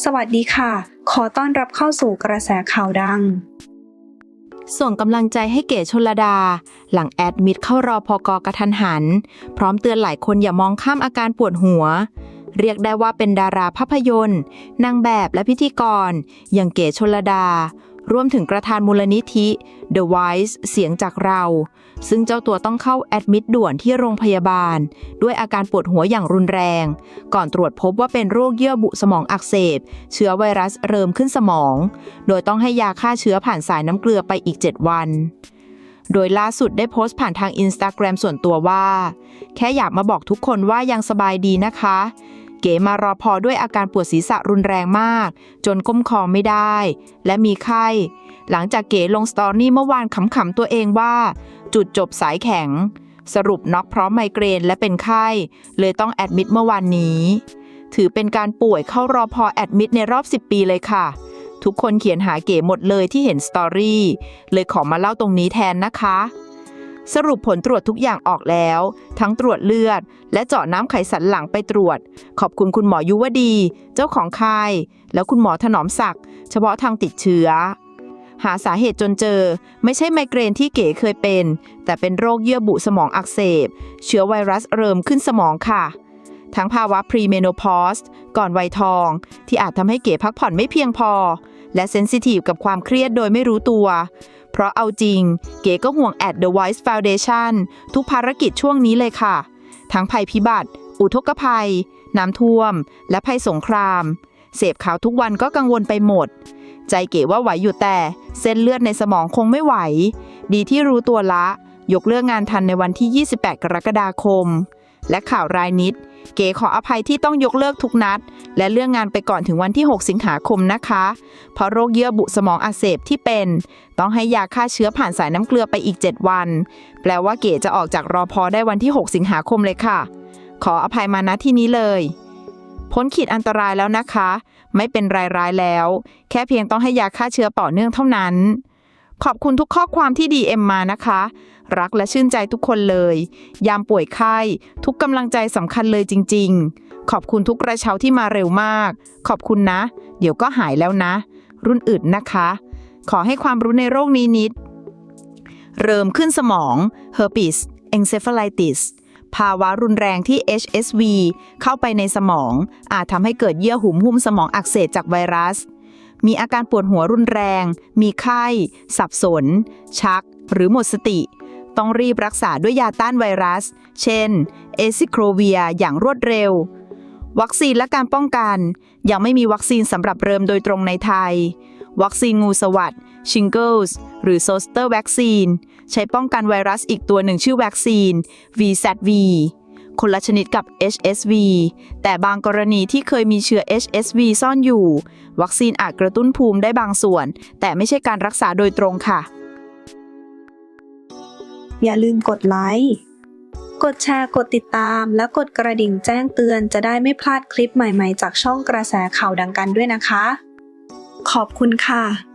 สวัสดีค่ะ ขอต้อนรับเข้าสู่กระแสข่าวดัง ส่งกำลังใจให้เก๋ชนลดา หลังแอดมิดเข้ารอพอกกระทันหัน พร้อมเตือนหลายคนอย่ามองข้ามอาการปวดหัว เรียกได้ว่าเป็นดาราภาพยนตร์ นางแบบและพิธีกร อย่างเก๋ชนลดา รวมถึงประธานมูลนิธิ The Voice เสียงจากเรา ซึ่งเจ้าตัวต้องเข้าแอดมิดด่วนที่โรงพยาบาล ด้วยอาการปวดหัวอย่างรุนแรง ก่อนตรวจพบว่าเป็นโรคเยื่อบุสมองอักเสบ เชื้อไวรัสเริ่มขึ้นสมอง โดยต้องให้ยาฆ่าเชื้อผ่านสายน้ำเกลือไปอีก 7 วันโดยล่าสุดได้โพสต์ผ่านทางอินสตาแกรมส่วนตัวว่า แค่อยากมาบอกทุกคนว่ายังสบายดีนะคะ เก๋มารอพอด้วยอาการปวดศีรษะรุนแรงมาก จนก้มคอไม่ได้ และมีไข้ หลังจากเก๋ลงสตอรี่เมื่อวานขำๆตัวเองว่า จุดจบสายแข็ง สรุปน็อกเพราะไมเกรนและเป็นไข้ เลยต้องแอดมิดเมื่อวานนี้ ถือเป็นการป่วยเข้ารอพอแอดมิดในรอบ 10 ปีเลยค่ะ ทุกคนเขียนหาเก๋หมดเลยที่เห็นสตอรี่เลยขอมาเล่าตรงนี้แทนนะคะสรุปผลตรวจทุกอย่างออกแล้ว ทั้งตรวจเลือด และเจาะน้ำไขสันหลังไปตรวจ ขอบคุณคุณหมอยุวดี เจ้าของค่าย แล้วคุณหมอถนอมศักดิ์เฉพาะทางติดเชื้อ หาสาเหตุจนเจอ ไม่ใช่ไมเกรนที่เก๋เคยเป็น แต่เป็นโรคเยื่อบุสมองอักเสบ เชื้อไวรัสเริ่มขึ้นสมองค่ะ ทั้งภาวะพรีเมโนพอสก่อนวัยทอง ที่อาจทำให้เก๋พักผ่อนไม่เพียงพอและเซนซิทีฟกับความเครียดโดยไม่รู้ตัว เพราะเอาจริง เก๋ก็ห่วงแอด The Voice Foundation ทุกภารกิจช่วงนี้เลยค่ะ ทั้งภัยพิบัติ อุทกภัย น้ำท่วม และภัยสงคราม เสพข่าวทุกวันก็กังวลไปหมด ใจเก๋ว่าไหวอยู่แต่ เส้นเลือดในสมองคงไม่ไหว ดีที่รู้ตัวละ ยกเลิกงานทันในวันที่ 28 กรกฎาคม และข่าวรายนิด เก๋ขออภัยที่ต้องยกเลิกทุกนัด และเลื่องงานไปก่อนถึงวันที่ 6 สิงหาคมนะคะ เพราะโรคเยื่อบุสมองอักเสบที่เป็น ต้องให้ยาฆ่าเชื้อผ่านสายน้ำเกลือไปอีก 7 วัน แปลว่าเก๋จะออกจากรอพอได้วันที่ 6 สิงหาคมเลยค่ะ ขออภัยมาณที่นี้เลยพ้นขีดอันตรายแล้วนะคะ ไม่เป็นรายร้ายแล้ว แค่เพียงต้องให้ยาฆ่าเชื้อต่อเนื่องเท่านั้น ขอบคุณทุกข้อความที่ดีเอ็มมานะคะ รักและชื่นใจทุกคนเลย ยามป่วยไข้ ทุกกำลังใจสำคัญเลยจริง ๆ ขอบคุณทุกกระเช้าที่มาเร็วมาก ขอบคุณนะ เดี๋ยวก็หายแล้วนะ รุ่นอื่นนะคะ ขอให้ความรู้ในโรคนี้นิด เริ่มขึ้นสมอง herpes encephalitis ภาวะรุนแรงที่ HSV เข้าไปในสมอง อาจทำให้เกิดเยื่อหุ้มหุ้มสมองอักเสบจากไวรัส มีอาการปวดหัวรุนแรง มีไข้ สับสน ชัก หรือหมดสติ ต้องรีบรักษาด้วยยาต้านไวรัส เช่น เอซิโครเวียอย่างรวดเร็ว วัคซีนและการป้องกัน ยังไม่มีวัคซีนสำหรับเริ่มโดยตรงในไทย วัคซีนงูสวัสดชิงเกิลส์หรือโซสเตอร์วัคซีนใช้ป้องกันไวรัสอีกตัวหนึ่งชื่อวัคซีน VZV คนละชนิดกับ HSV แต่บางกรณีที่เคยมีเชื้อ HSV ซ่อนอยู่ วัคซีนอาจกระตุ้นภูมิได้บางส่วน แต่ไม่ใช่การรักษาโดยตรงค่ะ อย่าลืมกดไลค์ กดแชร์ กดติดตาม และกดกระดิ่งแจ้งเตือนจะได้ไม่พลาดคลิปใหม่ๆ จากช่องกระแสข่าวดังกันด้วยนะคะ ขอบคุณค่ะ